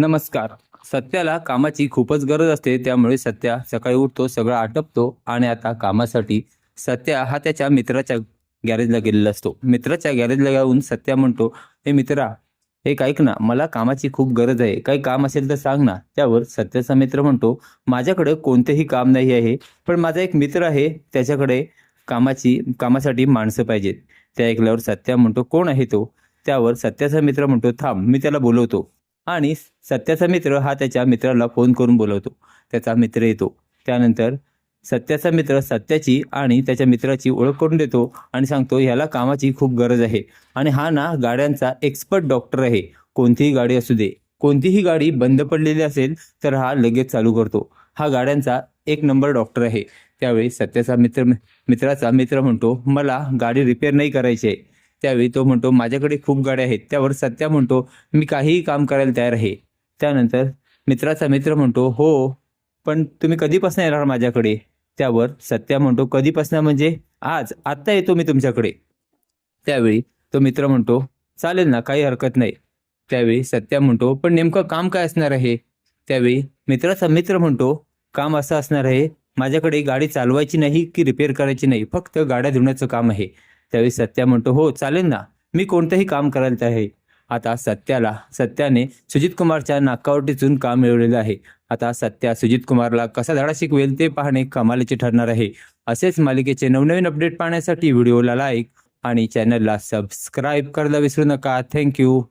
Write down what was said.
नमस्कार. सत्याला कामाची खूपच गरज असते त्यामुळे सत्या सकाळी उठतो सगळं आटपतो आणि आता कामासाठी सत्या हा त्याच्या मित्राच्या गॅरेजला गेलेला असतो. मित्राच्या गॅरेजला जाऊन सत्या म्हणतो हे मित्रा एक ऐक ना मला कामाची खूप गरज आहे. काही काम असेल तर सांग ना. त्यावर सत्याचा मित्र म्हणतो माझ्याकडे कोणतेही काम नाही आहे पण माझा एक मित्र आहे. त्याच्याकडे कामाची कामासाठी माणसं पाहिजेत. त्या ऐकल्यावर सत्या म्हणतो कोण आहे तो? त्यावर सत्याचा मित्र म्हणतो थांब मी त्याला बोलवतो. आणि सत्याचा मित्र हा त्याच्या मित्राला फोन करून बोलवतो. त्याचा मित्र येतो. त्यानंतर सत्याचा मित्र सत्याची आणि त्याच्या मित्राची ओळख करून देतो आणि सांगतो ह्याला कामाची खूप गरज आहे. आणि हा ना गाड्यांचा एक्सपर्ट डॉक्टर आहे. कोणतीही गाडी असू दे. कोणतीही गाडी बंद पडलेली असेल तर हा लगेच चालू करतो. हा गाड्यांचा एक नंबर डॉक्टर आहे. त्यावेळी सत्याचा मित्र मित्राचा मित्र म्हणतो मला गाडी रिपेअर नाही करायची आहे. त्यावेळी तो म्हणतो माझ्याकडे खूप गाड्या आहेत त्यावर सत्या म्हणतो मी काहीही काम करायला तयार आहे. त्यानंतर मित्राचा मित्र म्हणतो हो पण तुम्ही कधीपासून येणार माझ्याकडे? त्यावर सत्या म्हणतो कधीपासून म्हणजे आज आत्ता येतो मी तुमच्याकडे. त्यावेळी तो मित्र म्हणतो चालेल ना काही हरकत नाही. त्यावेळी सत्या म्हणतो पण नेमकं काम काय असणार आहे? त्यावेळी मित्राचा मित्र म्हणतो काम असं असणार आहे माझ्याकडे गाडी चालवायची नाही की रिपेअर करायची नाही फक्त गाड्या धुण्याचं काम आहे. त्यावेळी सत्या म्हणतो हो चालेल ना. मी कोणतंही काम करायला तयार आहे. आता सत्याला सत्याने सुजित कुमारच्या नाकावटीतून काम मिळवलेलं आहे? आता सत्या सुजित कुमारला कसा धडा शिकवेल ते पाहणे कमालीचे ठरणार आहे. असेच मालिकेचे नवनवीन अपडेट पाहण्यासाठी व्हिडिओला लाईक आणि चॅनलला सबस्क्राईब करायला विसरू नका. थँक्यू